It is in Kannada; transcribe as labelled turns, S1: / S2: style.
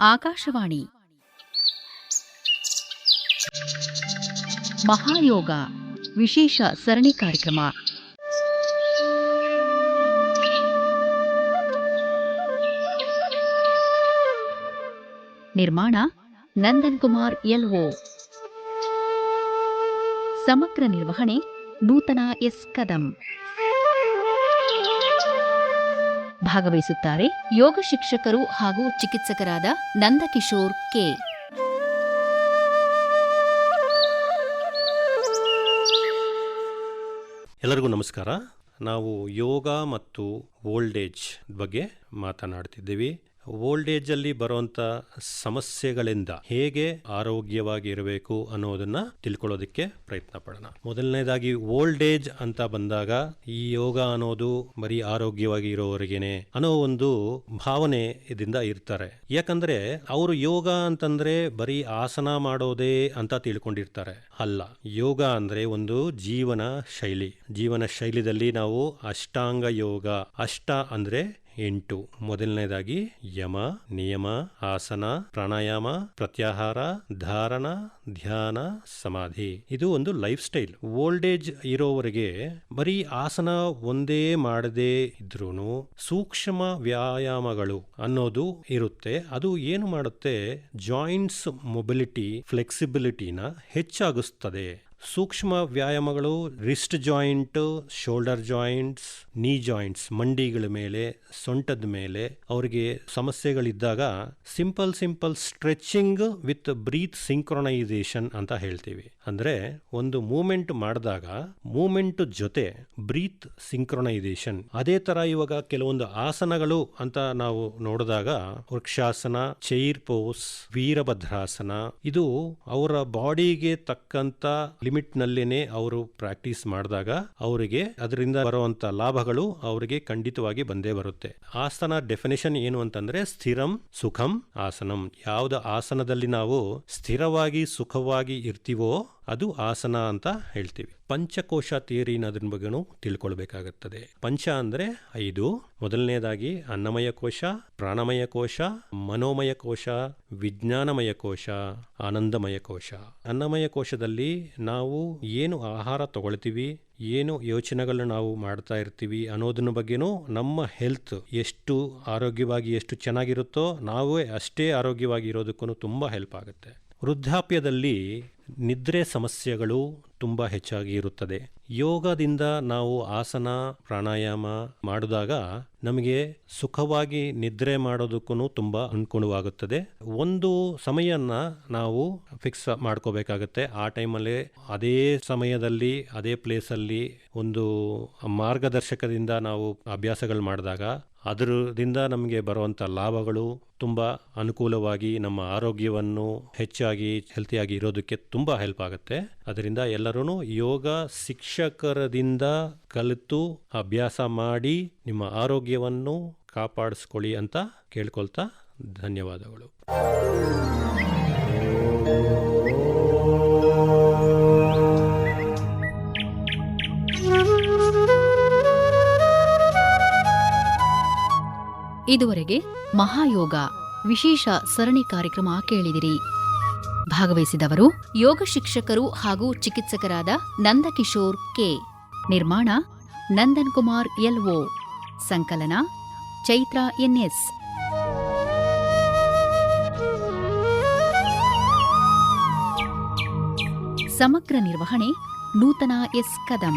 S1: ಆಕಾಶವಾಣಿ ಮಹಾಯೋಗ ವಿಶೇಷ ಸರಣಿ ಕಾರ್ಯಕ್ರಮ ನಿರ್ಮಾಣ ನಂದನ್ ಕುಮಾರ್ ಎಲ್ಒ ಸಮಗ್ರ ನಿರ್ವಹಣೆ ನೂತನ ಎಸ್ ಕದಂ ಭಾಗವಹಿಸುತ್ತಾರೆ. ಯೋಗ ಶಿಕ್ಷಕರು ಹಾಗೂ ಚಿಕಿತ್ಸಕರಾದ ನಂದಕಿಶೋರ್ ಕೆ.
S2: ಎಲ್ಲರಿಗೂ ನಮಸ್ಕಾರ. ನಾವು ಯೋಗ ಮತ್ತು ಓಲ್ಡ್ ಏಜ್ ಬಗ್ಗೆ ಮಾತನಾಡ್ತಿದ್ದೀವಿ. ಓಲ್ಡ್ ಏಜಲ್ಲಿ ಬರುವಂಥ ಸಮಸ್ಯೆಗಳಿಂದ ಹೇಗೆ ಆರೋಗ್ಯವಾಗಿ ಇರಬೇಕು ಅನ್ನೋದನ್ನ ತಿಳ್ಕೊಳ್ಳೋದಕ್ಕೆ ಪ್ರಯತ್ನ ಪಡೋಣ. ಮೊದಲನೇದಾಗಿ ಓಲ್ಡ್ ಏಜ್ ಅಂತ ಬಂದಾಗ ಈ ಯೋಗ ಅನ್ನೋದು ಬರೀ ಆರೋಗ್ಯವಾಗಿ ಇರೋವರೆಗೇನೆ ಅನ್ನೋ ಒಂದು ಭಾವನೆ ಇದರಿಂದ ಇರ್ತಾರೆ. ಯಾಕಂದ್ರೆ ಅವರು ಯೋಗ ಅಂತಂದ್ರೆ ಬರೀ ಆಸನ ಮಾಡೋದೇ ಅಂತ ತಿಳ್ಕೊಂಡಿರ್ತಾರೆ. ಅಲ್ಲ, ಯೋಗ ಅಂದ್ರೆ ಒಂದು ಜೀವನ ಶೈಲಿ. ಜೀವನ ಶೈಲಿದಲ್ಲಿ ನಾವು ಅಷ್ಟಾಂಗ ಯೋಗ, ಅಷ್ಟ ಅಂದ್ರೆ ಎಂಟು. ಮೊದಲನೇದಾಗಿ ಯಮ, ನಿಯಮ, ಆಸನ, ಪ್ರಾಣಾಯಾಮ, ಪ್ರತ್ಯಾಹಾರ, ಧಾರಣ, ಧ್ಯಾನ, ಸಮಾಧಿ. ಇದು ಒಂದು ಲೈಫ್ ಸ್ಟೈಲ್. ಓಲ್ಡ್ ಏಜ್ ಇರೋವರೆಗೆ ಬರೀ ಆಸನ ಒಂದೇ ಮಾಡದೇ ಇದ್ರೂ ಸೂಕ್ಷ್ಮ ವ್ಯಾಯಾಮಗಳು ಅನ್ನೋದು ಇರುತ್ತೆ. ಅದು ಏನು ಮಾಡುತ್ತೆ? ಜಾಯಿಂಟ್ಸ್ ಮೊಬಿಲಿಟಿ, ಫ್ಲೆಕ್ಸಿಬಿಲಿಟಿನ ಹೆಚ್ಚಾಗಿಸ್ತದೆ. ಸೂಕ್ಷ್ಮ ವ್ಯಾಯಾಮಗಳು wrist joint shoulder joints knee joints ಮಂಡಿಗಳ ಮೇಲೆ, ಸೊಂಟದ ಮೇಲೆ ಅವರಿಗೆ ಸಮಸ್ಯೆಗಳಿದ್ದಾಗ simple simple stretching with breath synchronization ಅಂತ ಹೇಳ್ತೀವಿ. ಅಂದ್ರೆ ಒಂದು ಮೂಮೆಂಟ್ ಮಾಡಿದಾಗ ಮೂಮೆಂಟ್ ಜೊತೆ ಬ್ರೀತ್ ಸಿಂಕ್ರೊನೈಸೇಷನ್ ಅದೇ ತರ ಇವಾಗ ಕೆಲವೊಂದು ಆಸನಗಳು ಅಂತ ನಾವು ನೋಡಿದಾಗ ವೃಕ್ಷಾಸನ ಚೈರ್ ಪೋಸ್ ವೀರಭದ್ರಾಸನ, ಇದು ಅವರ ಬಾಡಿಗೆ ತಕ್ಕಂತ ಲಿಮಿಟ್ ನಲ್ಲೇನೆ ಅವರು ಪ್ರಾಕ್ಟೀಸ್ ಮಾಡಿದಾಗ ಅವರಿಗೆ ಅದರಿಂದ ಬರುವಂತ ಲಾಭಗಳು ಅವರಿಗೆ ಖಂಡಿತವಾಗಿ ಬಂದೇ ಬರುತ್ತೆ. ಆಸನ ಡೆಫಿನೇಷನ್ ಏನು ಅಂತಂದ್ರೆ ಸ್ಥಿರಂ ಸುಖಂ ಆಸನಂ. ಯಾವ್ದು ಆಸನದಲ್ಲಿ ನಾವು ಸ್ಥಿರವಾಗಿ ಸುಖವಾಗಿ ಇರ್ತೀವೋ ಅದು ಆಸನ ಅಂತ ಹೇಳ್ತೀವಿ. ಪಂಚಕೋಶ ಥಿಯರಿ ಅನ್ನೋದ್ರ ಬಗ್ಗೆನೂ ತಿಳ್ಕೊಳ್ಬೇಕಾಗುತ್ತದೆ. ಪಂಚ ಅಂದ್ರೆ ಐದು. ಮೊದಲನೇದಾಗಿ ಅನ್ನಮಯ ಕೋಶ, ಪ್ರಾಣಮಯ ಕೋಶ, ಮನೋಮಯ ಕೋಶ, ವಿಜ್ಞಾನಮಯ ಕೋಶ, ಆನಂದಮಯ ಕೋಶ. ಅನ್ನಮಯ ಕೋಶದಲ್ಲಿ ನಾವು ಏನು ಆಹಾರ ತಗೊಳ್ತೀವಿ, ಏನು ಯೋಚನೆಗಳನ್ನ ನಾವು ಮಾಡ್ತಾ ಇರ್ತೀವಿ ಅನ್ನೋದನ್ನ ಬಗ್ಗೆನೂ ನಮ್ಮ ಹೆಲ್ತ್ ಎಷ್ಟು ಆರೋಗ್ಯವಾಗಿ ಎಷ್ಟು ಚೆನ್ನಾಗಿರುತ್ತೋ ನಾವೇ ಅಷ್ಟೇ ಆರೋಗ್ಯವಾಗಿ ಇರೋದಕ್ಕೂ ತುಂಬ ಹೆಲ್ಪ್ ಆಗುತ್ತೆ. ವೃದ್ಧಾಪ್ಯದಲ್ಲಿ ನಿದ್ರೆ ಸಮಸ್ಯೆಗಳು ತುಂಬ ಹೆಚ್ಚಾಗಿ ಇರುತ್ತದೆ. ಯೋಗದಿಂದ ನಾವು ಆಸನ, ಪ್ರಾಣಾಯಾಮ ಮಾಡಿದಾಗ ನಮಗೆ ಸುಖವಾಗಿ ನಿದ್ರೆ ಮಾಡೋದಕ್ಕೂ ತುಂಬ ಅನುಕೂಲವಾಗುತ್ತದೆ. ಒಂದು ಸಮಯನ್ನ ನಾವು ಫಿಕ್ಸ್ ಮಾಡ್ಕೋಬೇಕಾಗುತ್ತೆ. ಆ ಟೈಮಲ್ಲಿ ಅದೇ ಸಮಯದಲ್ಲಿ, ಅದೇ ಪ್ಲೇಸಲ್ಲಿ ಒಂದು ಮಾರ್ಗದರ್ಶಕದಿಂದ ನಾವು ಅಭ್ಯಾಸಗಳು ಮಾಡಿದಾಗ ಅದರಿಂದ ನಮಗೆ ಬರುವಂಥ ಲಾಭಗಳು ತುಂಬ ಅನುಕೂಲವಾಗಿ ನಮ್ಮ ಆರೋಗ್ಯವನ್ನು ಹೆಚ್ಚಾಗಿ ಹೆಲ್ತಿಯಾಗಿ ಇರೋದಕ್ಕೆ ತುಂಬ ಹೆಲ್ಪ್ ಆಗುತ್ತೆ. ಅದರಿಂದ ಎಲ್ಲರೂ ಯೋಗ ಶಿಕ್ಷಕರದಿಂದ ಕಲಿತು ಅಭ್ಯಾಸ ಮಾಡಿ ನಿಮ್ಮ ಆರೋಗ್ಯವನ್ನು ಕಾಪಾಡಿಸ್ಕೊಳ್ಳಿ ಅಂತ ಕೇಳ್ಕೊಳ್ತಾ ಧನ್ಯವಾದಗಳು.
S1: ಇದುವರೆಗೆ ಮಹಾಯೋಗ ವಿಶೇಷ ಸರಣಿ ಕಾರ್ಯಕ್ರಮ ಕೇಳಿದಿರಿ. ಭಾಗವಹಿಸಿದವರು ಯೋಗ ಶಿಕ್ಷಕರು ಹಾಗೂ ಚಿಕಿತ್ಸಕರಾದ ನಂದಕಿಶೋರ್ ಕೆ. ನಿರ್ಮಾಣ ನಂದನ್ ಕುಮಾರ್ ಎಲ್ಒ ಸಂಕಲನ ಚೈತ್ರ ಎನ್ಎಸ್ ಸಮಗ್ರ ನಿರ್ವಹಣೆ ನೂತನ ಎಸ್. ಕದಂ.